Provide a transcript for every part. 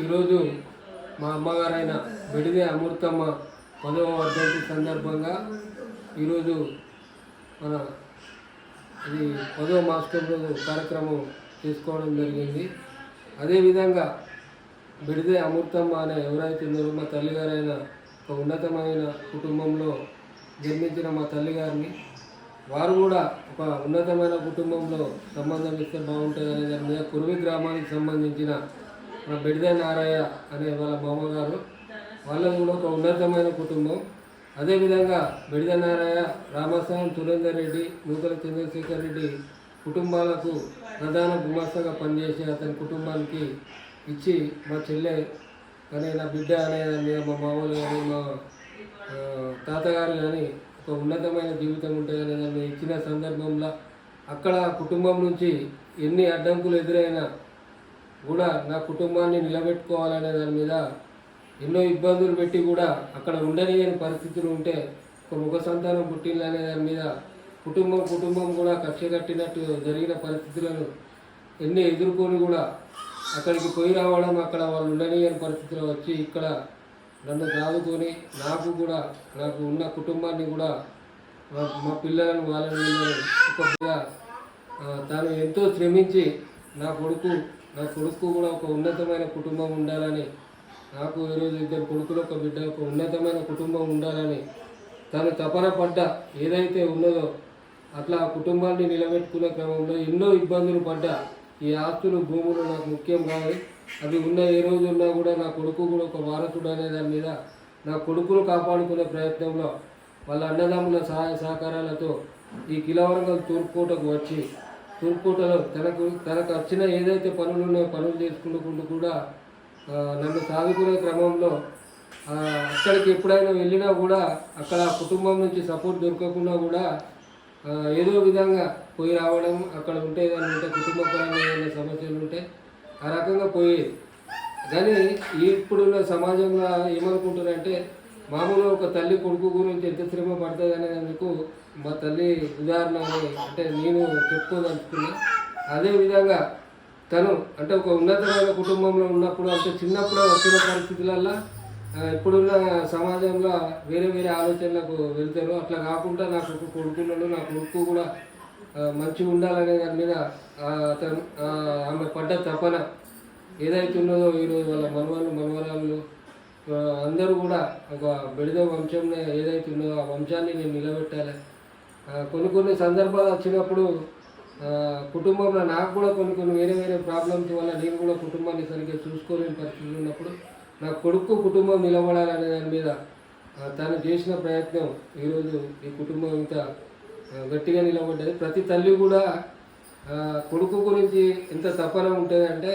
ఈరోజు మా అమ్మగారైన బిడిదే అమృతమ్మ పదవ వర్ధంతి సందర్భంగా ఈరోజు మన ఇది పదవ మాస్టర్ రోజు కార్యక్రమం తీసుకోవడం జరిగింది. అదేవిధంగా బిడిదే అమృతమ్మ అనే ఎవరైతే ఉన్నారో మా తల్లిగారైన ఒక ఉన్నతమైన కుటుంబంలో జన్మించిన మా తల్లిగారిని వారు కూడా ఒక ఉన్నతమైన కుటుంబంలో సంబంధం ఇస్తే బాగుంటుంది అనే దాని మీద కురువి గ్రామానికి సంబంధించిన మన బిడిదే నారయ్య అనే వాళ్ళ మామగారు వాళ్ళది కూడా ఒక ఉన్నతమైన కుటుంబం. అదేవిధంగా బిడిద నారాయణ రామస్వామి సురేందర్ రెడ్డి నూతన చంద్రశేఖర్ రెడ్డి కుటుంబాలకు ప్రధాన గుమాస్తగా పనిచేసే అతని కుటుంబానికి ఇచ్చి మా చెల్లె కానీ నా బిడ్డ అనే మీద మా మామూలు కానీ మా తాతగారు కానీ ఒక ఉన్నతమైన జీవితం ఉంటుంది ఇచ్చిన సందర్భంలో అక్కడ కుటుంబం నుంచి ఎన్ని అడ్డంకులు ఎదురైనా కూడా నా కుటుంబాన్ని నిలబెట్టుకోవాలనే దాని మీద ఎన్నో ఇబ్బందులు పెట్టి కూడా అక్కడ ఉండలేని పరిస్థితులు ఉంటే ఒక ముఖ సంతానం పుట్టిందనే దాని మీద కుటుంబం కుటుంబం కూడా కక్ష కట్టినట్టు జరిగిన పరిస్థితులను ఎన్ని ఎదుర్కొని కూడా అక్కడికి పోయి రావడం అక్కడ వాళ్ళు ఉండలేని పరిస్థితిలో వచ్చి ఇక్కడ నన్ను దాదుకొని నాకు కూడా నాకు ఉన్న కుటుంబాన్ని కూడా మా మా పిల్లలను వాళ్ళని ఒక తాను ఎంతో శ్రమించి నా కొడుకు నా కొడుకు కూడా ఒక ఉన్నతమైన కుటుంబం ఉండాలని నాకు ఈరోజు ఇద్దరు కొడుకులు ఒక బిడ్డ ఒక ఉన్నతమైన కుటుంబం ఉండాలని తను తపన పడ్డ ఏదైతే ఉన్నదో అట్లా ఆ కుటుంబాన్ని నిలబెట్టుకునే క్రమంలో ఎన్నో ఇబ్బందులు పడ్డా ఈ ఆస్తులు భూములు నాకు ముఖ్యం కాదు అవి ఉన్న ఏ రోజు ఉన్నా కూడా నా కొడుకు కూడా ఒక వారసుడు అనే దాని మీద నా కొడుకును కాపాడుకునే ప్రయత్నంలో వాళ్ళ అన్నదమ్ముల సహాయ సహకారాలతో ఈ కిలవరంగల్ తూర్పుకోటకు వచ్చి తూర్పుకోటలో తనకు తనకు వచ్చిన ఏదైతే పనులు ఉన్నాయో పనులు చేసుకుంటూ కూడా నన్ను సాదుకునే క్రమంలో అక్కడికి ఎప్పుడైనా వెళ్ళినా కూడా అక్కడ కుటుంబం నుంచి సపోర్ట్ దొరకకుండా కూడా ఏదో విధంగా పోయి రావడం అక్కడ ఉంటే ఏదైనా ఉంటే కుటుంబపరంగా ఏదైనా సమస్యలు ఉంటే ఆ రకంగా పోయేది. కానీ ఇప్పుడున్న సమాజంలో ఏమనుకుంటున్నారంటే మామూలుగా ఒక తల్లి కొడుకు గురించి ఎంత శ్రమ పడుతుంది అనేందుకు మా తల్లి ఉదాహరణ అని అంటే నేను చెప్పుకోదలుచుకున్నా. అదేవిధంగా తను అంటే ఒక ఉన్నతమైన కుటుంబంలో ఉన్నప్పుడు అంటే చిన్నప్పుడు వచ్చిన పరిస్థితులల్లో ఇప్పుడున్న సమాజంలో వేరే వేరే ఆలోచనలకు వెళ్తారు. అట్లా కాకుండా నాకు ఒక కొడుకున్నాడు నా కొడుకు కూడా మంచిగా ఉండాలనే దాని మీద అతను ఆమె పడ్డ తపన ఏదైతే ఉన్నదో ఈరోజు వాళ్ళ మనవాళ్ళు మనవరాళ్ళు అందరూ కూడా ఒక బెడిద వంశంలో ఏదైతే ఉన్నదో ఆ వంశాన్ని నేను నిలబెట్టాలి. కొన్ని కొన్ని సందర్భాలు వచ్చినప్పుడు కుటుంబంలో నాకు కూడా కొన్ని కొన్ని వేరే వేరే ప్రాబ్లమ్స్ వల్ల నేను కూడా కుటుంబాన్ని సరిగ్గా చూసుకోలేని పరిస్థితులు ఉన్నప్పుడు నా కొడుకు కుటుంబం నిలబడాలనే దాని మీద తను చేసిన ప్రయత్నం ఈరోజు ఈ కుటుంబం ఇంత గట్టిగా నిలబడ్డది. ప్రతి తల్లి కూడా కొడుకు గురించి ఎంత తపన ఉంటుంది అంటే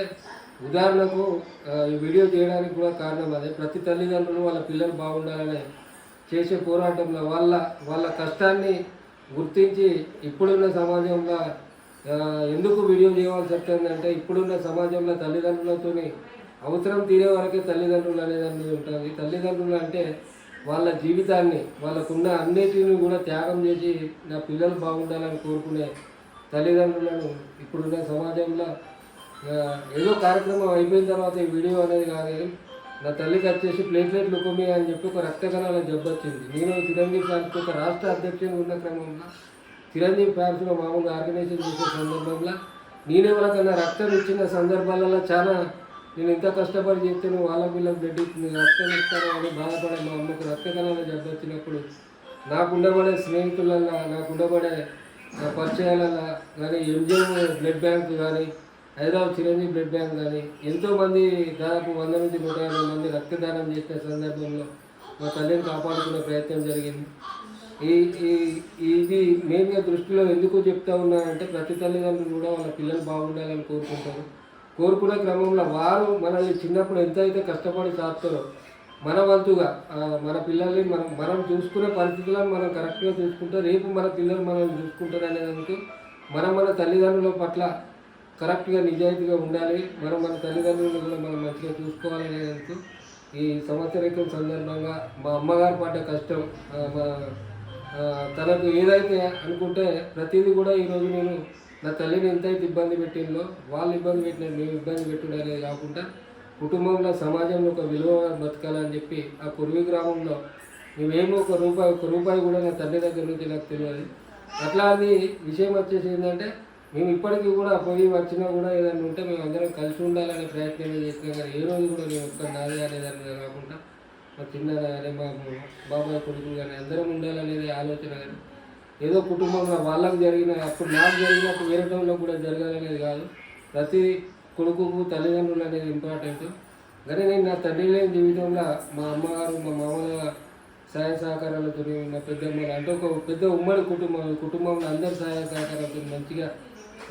ఉదాహరణకు ఈ వీడియో చేయడానికి కూడా కారణం అదే. ప్రతి తల్లిదండ్రులు వాళ్ళ పిల్లలు బాగుండాలని చేసే పోరాటంలో వాళ్ళ వాళ్ళ కష్టాన్ని గుర్తించి ఇప్పుడున్న సమాజంలో ఎందుకు వీడియో చేయవలసి వస్తుందంటే ఇప్పుడున్న సమాజంలో తల్లిదండ్రులతోని అవసరం తీరే వరకే తల్లిదండ్రులు అనేది ఉంటుంది. తల్లిదండ్రులు అంటే వాళ్ళ జీవితాన్ని వాళ్ళకున్న అన్నిటిని కూడా త్యాగం చేసి నా పిల్లలు బాగుండాలని కోరుకునే తల్లిదండ్రులను ఇప్పుడున్న సమాజంలో ఏదో కార్యక్రమం అయిపోయిన తర్వాత ఈ వీడియో అనేది కానీ నా తల్లికి వచ్చేసి ప్లేట్లెట్ లుకుమి అని చెప్పి ఒక రక్త కణాల జబ్బు వచ్చింది. నేను చిరంజీవి ఫ్యాన్స్కి ఒక రాష్ట్ర అధ్యక్షుడు ఉన్న క్రమంలో చిరంజీవి ఫ్యాన్స్లో మామూలుగా ఆర్గనైజేషన్ చేసే సందర్భంలో నేను ఎవరికైనా రక్తం ఇచ్చిన సందర్భాలలో చాలా నేను ఇంత కష్టపడి చేస్తే నువ్వు వాళ్ళ పిల్లలకు బ్లడ్ రక్తం ఇస్తాను అని బాధపడే మా అమ్మకు రక్త కణాల జబ్బు వచ్చినప్పుడు నాకు ఉండబడే స్నేహితులల్లో నాకు ఉండబడే నా పరిచయాలలో కానీ ఎంజిఎం బ్లడ్ బ్యాంక్ కానీ హైదరాబాద్ చిరంజీవి బ్లడ్ బ్యాంక్ కానీ ఎంతోమంది దాదాపు వంద నుంచి నూట యాభై మంది రక్తదానం చేసిన సందర్భంలో మా తల్లిని కాపాడుకునే ప్రయత్నం జరిగింది. ఈ ఈ ఇది మెయిన్గా దృష్టిలో ఎందుకు చెప్తా ఉన్నానంటే ప్రతి తల్లిదండ్రులు కూడా వాళ్ళ పిల్లలు బాగుండాలని కోరుకుంటారు. కోరుకునే క్రమంలో వారు మనల్ని చిన్నప్పుడు ఎంత అయితే కష్టపడి సాగుతారో మన వంతుగా మన పిల్లల్ని మనం మనం చూసుకునే పరిస్థితులను మనం కరెక్ట్గా చూసుకుంటే రేపు మన పిల్లలు మనల్ని చూసుకుంటారు అనేందుకు మనం మన తల్లిదండ్రుల పట్ల కరెక్ట్గా నిజాయితీగా ఉండాలి. మనం మన తల్లిదండ్రులను కూడా మనం మంచిగా చూసుకోవాలనే ఈ సంవత్సరికం సందర్భంగా మా అమ్మగారు పడ్డ కష్టం మా తనకు ఏదైతే అనుకుంటే ప్రతిదీ కూడా ఈరోజు నేను నా తల్లిని ఎంతైతే ఇబ్బంది పెట్టిందో వాళ్ళు ఇబ్బంది పెట్టిన మేము ఇబ్బంది పెట్టుడు అనేది కాకుండా కుటుంబంలో సమాజంలో ఒక విలువ బతకాలని చెప్పి ఆ కురువి గ్రామంలో మేమేమో ఒక రూపాయి ఒక రూపాయి కూడా నా తల్లి దగ్గర నుంచి నాకు తెలియదు. అట్లా అది విషయం వచ్చేసి ఏంటంటే మేము ఇప్పటికీ కూడా పోయి వచ్చినా కూడా ఏదైనా ఉంటే మేము అందరం కలిసి ఉండాలనే ప్రయత్నం చేస్తున్నాం. కానీ ఏ రోజు కూడా మేము ఒక్క నాదే అనేదాన్ని కాకుండా మా చిన్న కానీ మా బాబాయ్ కొడుకు కానీ అందరం ఉండాలనేది ఆలోచన కానీ ఏదో కుటుంబంలో వాళ్ళకు జరిగిన అప్పుడు నాకు జరిగినప్పుడు వేరే టైంలో కూడా జరగాలనేది కాదు. ప్రతి కొడుకుకు తల్లిదండ్రులు అనేది ఇంపార్టెంట్ కానీ నేను నా తండ్రి లేని జీవితంలో మా అమ్మగారు మా మామగారు సహాయ సహకారాలతో మా పెద్దమ్మ అంటే ఒక పెద్ద ఉమ్మడి కుటుంబం కుటుంబంలో అందరి సహాయ సహకారాలతో మంచిగా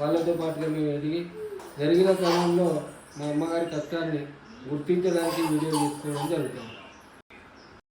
వాళ్ళతో పాటుగా మేము ఎదిగి జరిగిన క్రమంలో మా అమ్మగారి కష్టాన్ని గుర్తించడానికి వీడియో తీసుకోవడం జరుగుతుంది.